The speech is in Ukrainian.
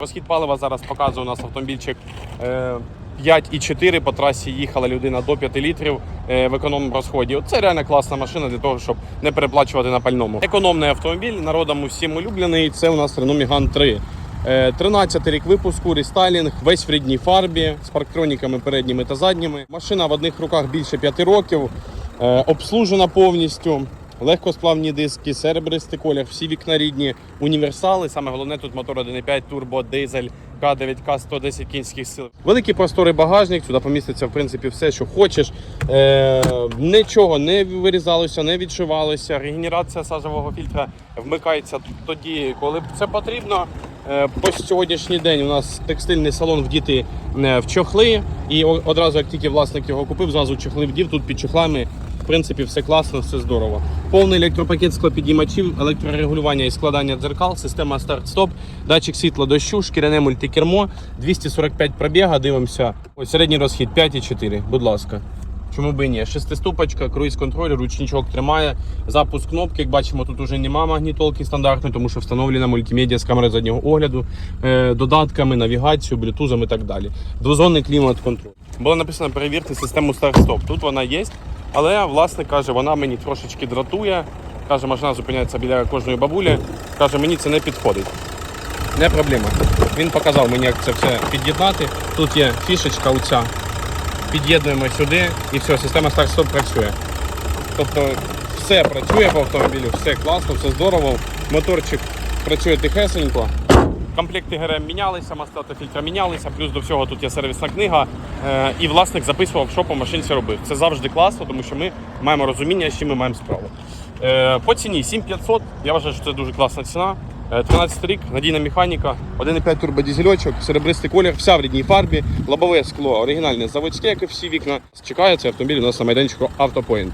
Розхід палива зараз показує у нас автомобільчик е, 5,4 по трасі їхала людина до 5 літрів е, в економному розході. Це реально класна машина для того, щоб не переплачувати на пальному. Економний автомобіль, народом усім улюблений. Це у нас Renault Megane 3. Е, 13 рік випуску, рестайлінг, весь в рідній фарбі з парктроніками передніми та задніми. Машина в одних руках більше 5 років, е, обслужена повністю. Легкосплавні диски, серебристий колір, всі вікна рідні, універсали. Саме головне тут мотор 1.5 турбо, дизель, К9К 110 кінських сил. Великий просторий багажник, сюди поміститься в принципі все, що хочеш. Е, нічого не вирізалося, не відшивалося. Регенерація сажового фільтра вмикається тоді, коли це потрібно. Е, По сьогоднішній день у нас текстильний салон вдіти е, в чохли, і одразу, як тільки власник його купив, зразу чохли вдів. Тут під чохлами в принципі, все класно, все здорово. Повний електропакет склопідіймачів, електрорегулювання і складання дзеркал, система старт-стоп, датчик світла дощу, шкіряне мультикермо, 245 пробіга. Дивимося. Ось середній розхід 5,4. Будь ласка. Чому би і ні? Шестиступочка, круїз-контроль, ручничок тримає. Запуск кнопки, як бачимо, тут уже немає магнітолки стандартної, тому що встановлена мультимедіа з камери заднього огляду, е, додатками, навігацією, блютузом і так далі. Двозонний клімат-контроль. Було написано перевірте систему старт-стоп. Тут вона є, але власник каже, вона мені трошечки дратує. Каже, машина зупиняється біля кожної бабулі. Каже, мені це не підходить. Не проблема. Він показав мені, як це все під'єднати. Тут є фішечка оця. Під'єднуємо сюди і все, система старт-стоп працює. Тобто все працює по автомобілю, все класно, все здорово. Моторчик працює тихесенько. Комплекти ГРМ мінялися, масла та фільтра мінялися, плюс до всього тут є сервісна книга. Е, і власник записував, що по машинці робив. Це завжди класно, тому що ми маємо розуміння, з чим ми маємо справу. Е, по ціні 7500. Я вважаю, що це дуже класна ціна. Е, 13 рік, надійна механіка, 1,5 турбодізельочок, серебристий колір, вся в рідній фарбі, лобове скло, оригінальне заводське, як і всі вікна. Чекає цей автомобіль у нас на майданчику Автопоінт.